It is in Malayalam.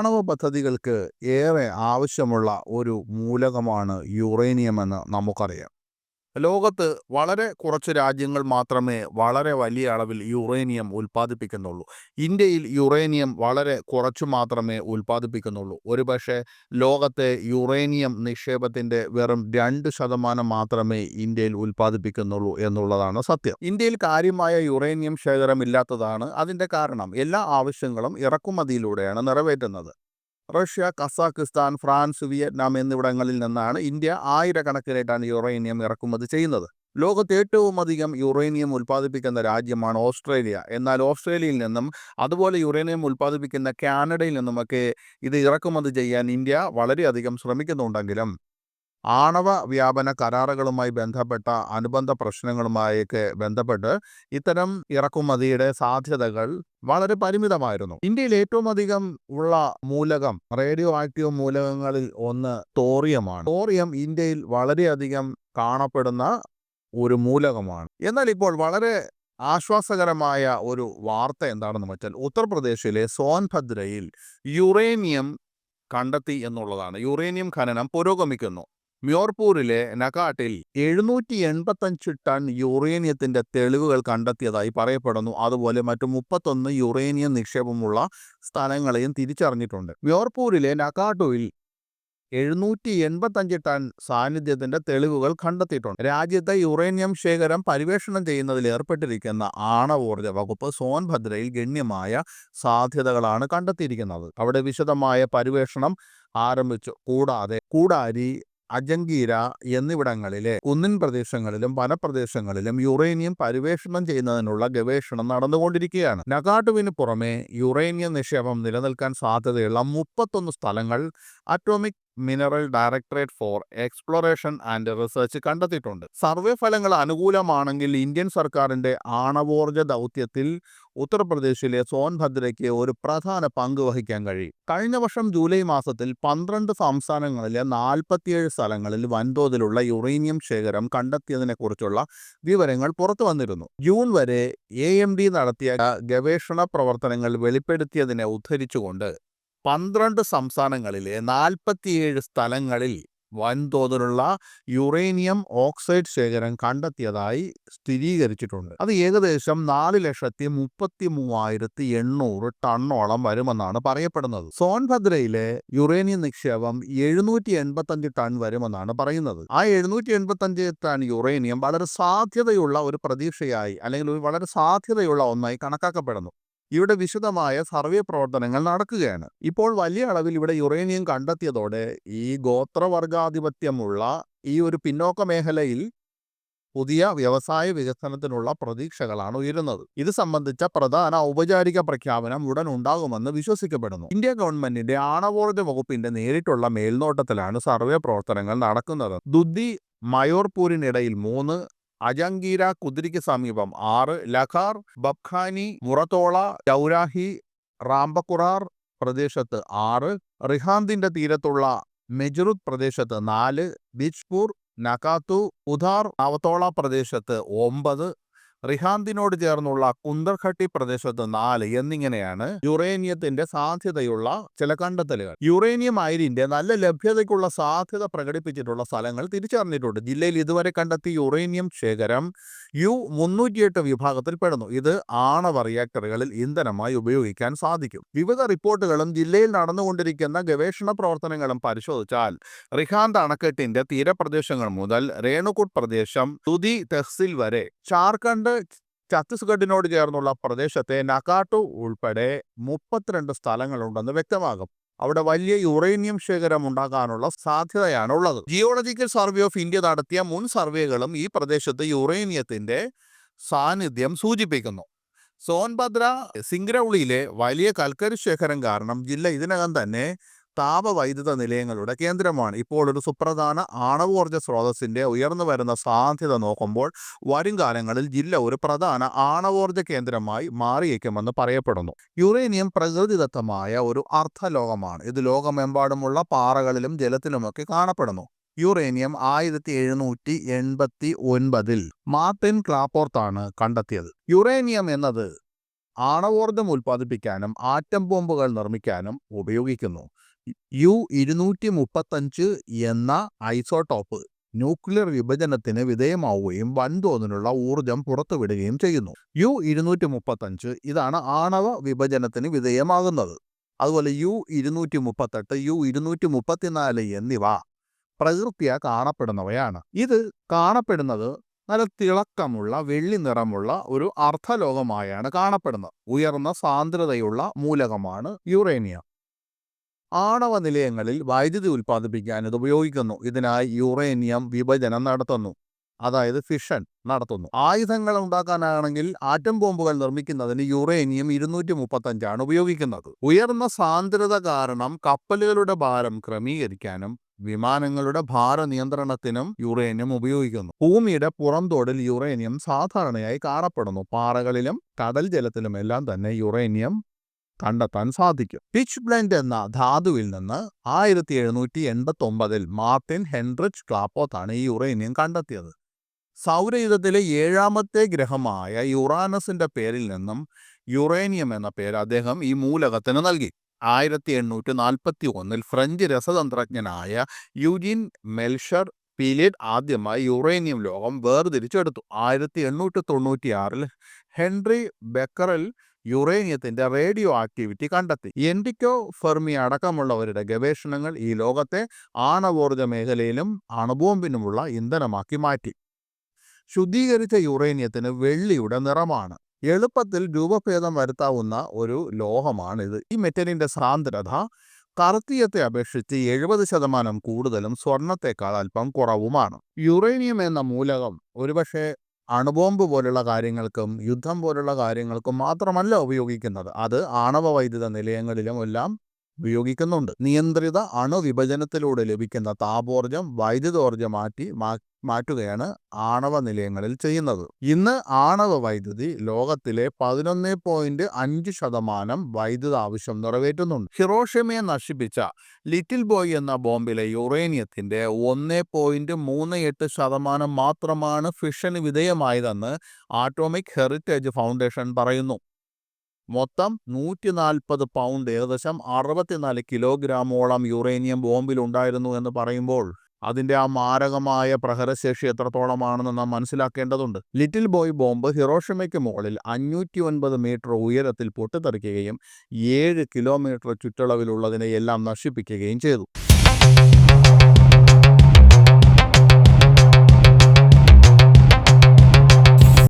ആണവ പദ്ധതികൾക്ക് ഏറെ ആവശ്യമുള്ള ഒരു മൂലകമാണ് യുറേനിയം എന്ന് നമുക്കറിയാം. ലോകത്ത് വളരെ കുറച്ച് രാജ്യങ്ങൾ മാത്രമേ വളരെ വലിയ അളവിൽ യുറേനിയം ഉൽപ്പാദിപ്പിക്കുന്നുള്ളൂ. ഇന്ത്യയിൽ യുറേനിയം വളരെ കുറച്ചു മാത്രമേ ഉൽപ്പാദിപ്പിക്കുന്നുള്ളൂ. ഒരുപക്ഷെ ലോകത്തെ യുറേനിയം നിക്ഷേപത്തിന്റെ വെറും രണ്ട് ശതമാനം മാത്രമേ ഇന്ത്യയിൽ ഉൽപ്പാദിപ്പിക്കുന്നുള്ളൂ എന്നുള്ളതാണ് സത്യം. ഇന്ത്യയിൽ കാര്യമായ യുറേനിയം ശേഖരം ഇല്ലാത്തതാണ് അതിന്റെ കാരണം. എല്ലാ ആവശ്യങ്ങളും ഇറക്കുമതിയിലൂടെയാണ് നിറവേറ്റുന്നത്. റഷ്യ കസാഖിസ്ഥാൻ ഫ്രാൻസ് വിയറ്റ്നാം എന്നിവിടങ്ങളിൽ നിന്നാണ് ഇന്ത്യ ആയിരക്കണക്കിനായിട്ടാണ് യുറേനിയം ഇറക്കുമതി ചെയ്യുന്നത്. ലോകത്ത് ഏറ്റവും അധികം യുറേനിയം ഉൽപ്പാദിപ്പിക്കുന്ന രാജ്യമാണ് ഓസ്ട്രേലിയ. എന്നാൽ ഓസ്ട്രേലിയയിൽ നിന്നും അതുപോലെ യുറേനിയം ഉൽപ്പാദിപ്പിക്കുന്ന കാനഡയിൽ നിന്നുമൊക്കെ ഇത് ഇറക്കുമതി ചെയ്യാൻ ഇന്ത്യ വളരെയധികം ശ്രമിക്കുന്നുണ്ടെങ്കിലും ആണവ വ്യാപന കരാറുകളുമായി ബന്ധപ്പെട്ട അനുബന്ധ പ്രശ്നങ്ങളുമായൊക്കെ ബന്ധപ്പെട്ട് ഇത്തരം ഇറക്കുമതിയുടെ സാധ്യതകൾ വളരെ പരിമിതമായിരുന്നു. ഇന്ത്യയിൽ ഏറ്റവും അധികം ഉള്ള മൂലകം റേഡിയോ ആക്റ്റീവ് മൂലകങ്ങളിൽ ഒന്ന് തോറിയമാണ്. തോറിയം ഇന്ത്യയിൽ വളരെയധികം കാണപ്പെടുന്ന ഒരു മൂലകമാണ്. എന്നാൽ ഇപ്പോൾ വളരെ ആശ്വാസകരമായ ഒരു വാർത്ത എന്താണെന്ന് വെച്ചാൽ ഉത്തർപ്രദേശിലെ സോൻഭദ്രയിൽ യുറേനിയം കണ്ടെത്തി എന്നുള്ളതാണ്. യുറേനിയം ഖനനം പുരോഗമിക്കുന്നു. മ്യോർപൂരിലെ നകാട്ടിൽ എഴുന്നൂറ്റി എൺപത്തഞ്ച് ടൺ യുറേനിയത്തിന്റെ തെളിവുകൾ കണ്ടെത്തിയതായി പറയപ്പെടുന്നു. അതുപോലെ മറ്റു മുപ്പത്തൊന്ന് യുറേനിയം നിക്ഷേപമുള്ള സ്ഥലങ്ങളെയും തിരിച്ചറിഞ്ഞിട്ടുണ്ട്. മ്യോർപൂരിലെ നകാട്ടുവിൽ എഴുന്നൂറ്റി എൺപത്തഞ്ച് ടൺ സാന്നിധ്യത്തിന്റെ തെളിവുകൾ കണ്ടെത്തിയിട്ടുണ്ട്. രാജ്യത്തെ യുറേനിയം ശേഖരം പരിവേഷണം ചെയ്യുന്നതിൽ ഏർപ്പെട്ടിരിക്കുന്ന ആണവോർജ വകുപ്പ് സോൻഭദ്രയിൽ ഗണ്യമായ സാധ്യതകളാണ് കണ്ടെത്തിയിരിക്കുന്നത്. അവിടെ വിശദമായ പരിവേഷണം ആരംഭിച്ചു. കൂടാതെ കൂടാരി അജങ്കീര എന്നിവിടങ്ങളിലെ കുന്നിൻ പ്രദേശങ്ങളിലും വനപ്രദേശങ്ങളിലും യുറേനിയം പരിവേഷണം ചെയ്യുന്നതിനുള്ള ഗവേഷണം നടന്നുകൊണ്ടിരിക്കുകയാണ്. നഗാട്ടുവിന് പുറമെ യുറേനിയം നിക്ഷേപം നിലനിൽക്കാൻ സാധ്യതയുള്ള മുപ്പത്തൊന്ന് സ്ഥലങ്ങൾ atomic mineral directorate for exploration and research കണ്ടെത്തിയിട്ടുണ്ട്. സർവേ ഫലങ്ങൾ അനുകൂലമാണെങ്കിൽ ഇന്ത്യൻ സർക്കാരിന്റെ ആണവോർജ ദൗത്യത്തിൽ ഉത്തർപ്രദേശിലെ സോൻഭദ്രയ്ക്ക് ഒരു പ്രധാന പങ്ക് വഹിക്കാൻ കഴിയും. കഴിഞ്ഞ വർഷം ജൂലൈ മാസത്തിൽ പന്ത്രണ്ട് സംസ്ഥാനങ്ങളിലെ നാൽപ്പത്തിയേഴ് സ്ഥലങ്ങളിൽ വൻതോതിലുള്ള യുറേനിയം ശേഖരം കണ്ടെത്തിയതിനെക്കുറിച്ചുള്ള വിവരങ്ങൾ പുറത്തു വന്നിരുന്നു. ജൂൺ വരെ എ നടത്തിയ ഗവേഷണ പ്രവർത്തനങ്ങൾ വെളിപ്പെടുത്തിയതിനെ ഉദ്ധരിച്ചുകൊണ്ട് പന്ത്രണ്ട് സംസ്ഥാനങ്ങളിലെ നാൽപ്പത്തിയേഴ് സ്ഥലങ്ങളിൽ വൻതോതിലുള്ള യുറേനിയം ഓക്സൈഡ് ശേഖരം കണ്ടെത്തിയതായി സ്ഥിരീകരിച്ചിട്ടുണ്ട്. അത് ഏകദേശം നാല് ലക്ഷത്തി മുപ്പത്തി മൂവായിരത്തി എണ്ണൂറ് ടണ്ണോളം വരുമെന്നാണ് പറയപ്പെടുന്നത്. സോൻഭദ്രയിലെ യുറേനിയം നിക്ഷേപം എഴുന്നൂറ്റി എൺപത്തഞ്ച് ടൺ വരുമെന്നാണ് പറയുന്നത്. ആ എഴുന്നൂറ്റി എൺപത്തഞ്ച് ടൺ യുറേനിയം വളരെ സാധ്യതയുള്ള ഒരു പ്രതീക്ഷയായി അല്ലെങ്കിൽ വളരെ സാധ്യതയുള്ള ഒന്നായി കണക്കാക്കപ്പെടുന്നു. ഇവിടെ വിശദമായ സർവേ പ്രവർത്തനങ്ങൾ നടക്കുകയാണ്. ഇപ്പോൾ വലിയ അളവിൽ ഇവിടെ യുറേനിയം കണ്ടെത്തിയതോടെ ഈ ഗോത്രവർഗാധിപത്യമുള്ള ഈ ഒരു പിന്നോക്ക മേഖലയിൽ പുതിയ വ്യവസായ വികസനത്തിനുള്ള പ്രതീക്ഷകളാണ് ഉയരുന്നത്. ഇത് സംബന്ധിച്ച പ്രധാന ഔപചാരിക പ്രഖ്യാപനം ഉടൻ ഉണ്ടാകുമെന്ന് വിശ്വസിക്കപ്പെടുന്നു. ഇന്ത്യ ഗവൺമെന്റിന്റെ ആണവോർജ വകുപ്പിന്റെ നേരിട്ടുള്ള മേൽനോട്ടത്തിലാണ് സർവേ പ്രവർത്തനങ്ങൾ നടക്കുന്നത്. ദുദ്ധി മയോർപൂരിനിടയിൽ മൂന്ന് അജങ്കീര കുതിരിക്ക് സമീപം ആറ് ലഖാർ ബബ്ഖാനി മുറത്തോള ചൗരാഹി റാംബക്കുറാർ പ്രദേശത്ത് ആറ് റിഹാന്തിന്റെ തീരത്തുള്ള മെജറുദ് പ്രദേശത്ത് നാല് ബിജ്പൂർ നകാത്തു ഉധാർ നവത്തോള പ്രദേശത്ത് ഒമ്പത് റിഹാന്തിനോട് ചേർന്നുള്ള കുന്ദർഘട്ടി പ്രദേശത്ത് നാല് എന്നിങ്ങനെയാണ് യുറേനിയത്തിന്റെ സാധ്യതയുള്ള ചില കണ്ടെത്തലുകൾ. യുറേനിയം അയിരിന്റെ നല്ല ലഭ്യതയ്ക്കുള്ള സാധ്യത പ്രകടിപ്പിച്ചിട്ടുള്ള സ്ഥലങ്ങൾ തിരിച്ചറിഞ്ഞിട്ടുണ്ട്. ജില്ലയിൽ ഇതുവരെ കണ്ടെത്തിയ യുറേനിയം ശേഖരം യു മുന്നൂറ്റിയെട്ട് വിഭാഗത്തിൽ പെടുന്നു. ഇത് ആണവ റിയാക്ടറുകളിൽ ഇന്ധനമായി ഉപയോഗിക്കാൻ സാധിക്കും. വിവിധ റിപ്പോർട്ടുകളും ജില്ലയിൽ നടന്നുകൊണ്ടിരിക്കുന്ന ഗവേഷണ പ്രവർത്തനങ്ങളും പരിശോധിച്ചാൽ റിഹാന്ത് അണക്കെട്ടിന്റെ തീരപ്രദേശങ്ങൾ മുതൽ രേണുകുട്ട് പ്രദേശം തുതി തെഹ്സിൽ വരെ ജാർഖണ്ഡ് ഛത്തീസ്ഗഡിനോട് ചേർന്നുള്ള പ്രദേശത്തെ നക്കാട്ടു ഉൾപ്പെടെ മുപ്പത്തിരണ്ട് സ്ഥലങ്ങളുണ്ടെന്ന് വ്യക്തമാകും. അവിടെ വലിയ യുറേനിയം ശേഖരം ഉണ്ടാകാനുള്ള സാധ്യതയാണ് ഉള്ളത് ജിയോളജിക്കൽ സർവേ ഓഫ് ഇന്ത്യ നടത്തിയ മുൻ സർവേകളും ഈ പ്രദേശത്ത് യുറേനിയത്തിന്റെ സാന്നിധ്യം സൂചിപ്പിക്കുന്നു. സോൻഭദ്ര സിംഗ്രൗളിയിലെ വലിയ കൽക്കരി ശേഖരം കാരണം ജില്ല ഇതിനകം തന്നെ താപവൈദ്യുത നിലയങ്ങളുടെ കേന്ദ്രമാണ്. ഇപ്പോൾ ഒരു സുപ്രധാന ആണവോർജ സ്രോതസ്സിന്റെ ഉയർന്നു വരുന്ന സാധ്യത നോക്കുമ്പോൾ വരും കാലങ്ങളിൽ ജില്ല ഒരു പ്രധാന ആണവോർജ കേന്ദ്രമായി മാറിയേക്കുമെന്ന് പറയപ്പെടുന്നു. യുറേനിയം പ്രകൃതിദത്തമായ ഒരു അർത്ഥലോകമാണ് ഇത് ലോകമെമ്പാടുമുള്ള പാറകളിലും ജലത്തിലുമൊക്കെ കാണപ്പെടുന്നു. യുറേനിയം ആയിരത്തി എഴുന്നൂറ്റി എൺപത്തി ഒൻപതിൽ മാർട്ടിൻ ക്ലാപ്പോർത്താണ് കണ്ടെത്തിയത്. യുറേനിയം എന്നത് ആണവോർജം ഉൽപ്പാദിപ്പിക്കാനും ആറ്റം ബോംബുകൾ നിർമ്മിക്കാനും ഉപയോഗിക്കുന്നു. യു ഇരുന്നൂറ്റി മുപ്പത്തഞ്ച് എന്ന ഐസോടോപ്പ് ന്യൂക്ലിയർ വിഭജനത്തിന് വിധേയമാവുകയും വൻതോതിലുള്ള ഊർജം പുറത്തുവിടുകയും ചെയ്യുന്നു. യു ഇരുന്നൂറ്റി മുപ്പത്തഞ്ച് ഇതാണ് ആണവ വിഭജനത്തിന് വിധേയമാകുന്നത്. അതുപോലെ യു ഇരുന്നൂറ്റി മുപ്പത്തെട്ട് യു ഇരുന്നൂറ്റി മുപ്പത്തിനാല് എന്നിവ പ്രകൃതിയാ കാണപ്പെടുന്നവയാണ്. ഇത് കാണപ്പെടുന്നത് നല്ല തിളക്കമുള്ള വെള്ളി നിറമുള്ള ഒരു അർദ്ധലോകമായാണ് കാണപ്പെടുന്നത്. ഉയർന്ന സാന്ദ്രതയുള്ള മൂലകമാണ് യുറേനിയം. ആണവ നിലയങ്ങളിൽ വൈദ്യുതി ഉൽപ്പാദിപ്പിക്കാൻ ഇത് ഉപയോഗിക്കുന്നു. ഇതിനായി യുറേനിയം വിഭജനം നടത്തുന്നു. അതായത് ഫിഷൻ നടത്തുന്നു. ആയുധങ്ങൾ ഉണ്ടാക്കാനാണെങ്കിൽ ആറ്റം ബോംബുകൾ നിർമ്മിക്കുന്നതിന് യുറേനിയം ഇരുന്നൂറ്റി മുപ്പത്തഞ്ചാണ് ഉപയോഗിക്കുന്നത്. ഉയർന്ന സാന്ദ്രത കാരണം കപ്പലുകളുടെ ഭാരം ക്രമീകരിക്കാനും വിമാനങ്ങളുടെ ഭാര നിയന്ത്രണത്തിനും യുറേനിയം ഉപയോഗിക്കുന്നു. ഭൂമിയുടെ പുറംതോടിൽ യുറേനിയം സാധാരണയായി കാണപ്പെടുന്നു. പാറകളിലും കടൽ ജലത്തിലുമെല്ലാം തന്നെ യുറേനിയം കണ്ടെത്താൻ സാധിക്കും. പിച്ച് ബ്ലെൻഡ് എന്ന ധാതുവിൽ നിന്ന് ആയിരത്തി എഴുന്നൂറ്റി എൺപത്തി ഒമ്പതിൽ മാർട്ടിൻ ഹെൻറിച്ച് ക്ലാപ്പോത്താണ് ഈ യുറേനിയം കണ്ടെത്തിയത്. സൗരയുധത്തിലെ ഏഴാമത്തെ ഗ്രഹമായ യുറാനസിന്റെ പേരിൽ നിന്നും യുറേനിയം എന്ന പേര് അദ്ദേഹം ഈ മൂലകത്തിന് നൽകി. ആയിരത്തി എണ്ണൂറ്റി നാൽപ്പത്തി ഒന്നിൽ ഫ്രഞ്ച് രസതന്ത്രജ്ഞനായ യുജിൻ മെൽഷർ പീലിയഡ് ആദ്യമായി യുറേനിയം ലോകം വേർതിരിച്ചെടുത്തു. ആയിരത്തി എണ്ണൂറ്റി തൊണ്ണൂറ്റിയാറിൽ ഹെൻറി ബെക്കറൽ യുറേനിയത്തിന്റെ റേഡിയോ ആക്ടിവിറ്റി കണ്ടെത്തി. എൻഡിക്കോ ഫെർമി അടക്കമുള്ളവരുടെ ഗവേഷണങ്ങൾ ഈ ലോകത്തെ ആണവോർജ മേഖലയിലും അണുബോംബിനുമുള്ള ഇന്ധനമാക്കി മാറ്റി. ശുദ്ധീകരിച്ച യുറേനിയത്തിന് വെള്ളിയുടെ നിറമാണ്. എളുപ്പത്തിൽ രൂപഭേദം വരുത്താവുന്ന ഒരു ലോഹമാണിത്. ഈ മെറ്റലിന്റെ സാന്ദ്രത കറുത്തീയത്തെ അപേക്ഷിച്ച് എഴുപത് ശതമാനം കൂടുതലും സ്വർണത്തേക്കാൾ അല്പം കുറവുമാണ്. യുറേനിയം എന്ന മൂലകം ഒരുപക്ഷെ അണുബോംബ് പോലുള്ള കാര്യങ്ങൾക്കും യുദ്ധം പോലുള്ള കാര്യങ്ങൾക്കും മാത്രമല്ല ഉപയോഗിക്കുന്നത്. അത് ആണവ വൈദ്യുത നിലയങ്ങളിലും എല്ലാം ഉപയോഗിക്കുന്നുണ്ട്. നിയന്ത്രിത അണുവിഭജനത്തിലൂടെ ലഭിക്കുന്ന താപോർജം വൈദ്യുതോർജം മാറ്റി മാറ്റുകയാണ് ആണവ നിലയങ്ങളിൽ ചെയ്യുന്നത്. ഇന്ന് ആണവ വൈദ്യുതി ലോകത്തിലെ പതിനൊന്ന് പോയിന്റ് അഞ്ച് ശതമാനം വൈദ്യുത ആവശ്യം നിറവേറ്റുന്നുണ്ട്. ഹിറോഷിമയെ നശിപ്പിച്ച ലിറ്റിൽ ബോയ് എന്ന ബോംബിലെ യുറേനിയത്തിന്റെ ഒന്ന് പോയിന്റ് മൂന്ന് എട്ട് ശതമാനം മാത്രമാണ് ഫിഷന് വിധേയമായതെന്ന് ആറ്റോമിക് ഹെറിറ്റേജ് ഫൗണ്ടേഷൻ പറയുന്നു. മൊത്തം നൂറ്റി നാൽപ്പത് പൗണ്ട് ഏകദേശം അറുപത്തിനാല് കിലോഗ്രാമോളം യുറേനിയം ബോംബിൽ ഉണ്ടായിരുന്നു എന്ന് പറയുമ്പോൾ അതിന്റെ ആ മാരകമായ പ്രഹരശേഷി എത്രത്തോളമാണെന്ന് നാം മനസ്സിലാക്കേണ്ടതുണ്ട്. ലിറ്റിൽ ബോയ് ബോംബ് ഹിറോഷിമയ്ക്ക് മുകളിൽ അഞ്ഞൂറ്റി ഒൻപത് മീറ്റർ ഉയരത്തിൽ പൊട്ടിത്തെറിക്കുകയും ഏഴ് കിലോമീറ്റർ ചുറ്റളവിലുള്ളതിനെ എല്ലാം നശിപ്പിക്കുകയും ചെയ്തു.